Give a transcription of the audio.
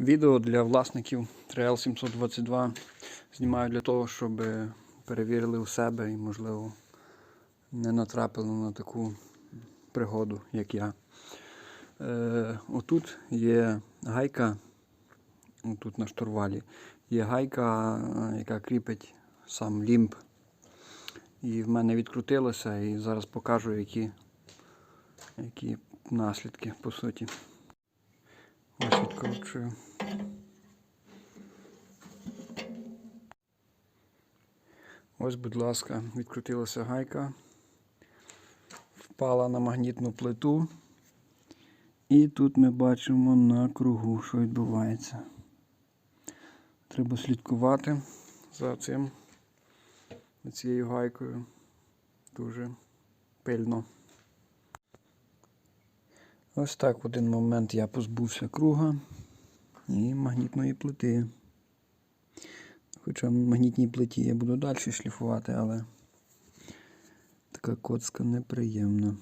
Відео для власників 3L722 знімаю для того, щоб перевірили у себе і, можливо, не натрапили на таку пригоду, як я. Е, отут є гайка, отут на штурвалі, є гайка, яка кріпить сам лімб. І в мене відкрутилося, і зараз покажу, які, які наслідки по суті. Ось відкручую. Ось, будь ласка, відкрутилася гайка, впала на магнітну плиту. І тут ми бачимо на кругу, що відбувається. Треба слідкувати за цим, за цією гайкою. Дуже пильно. Ось так в один момент я позбувся круга і магнітної плити. Хоча в магнітній плиті я буду далі шліфувати, але така коцка неприємна.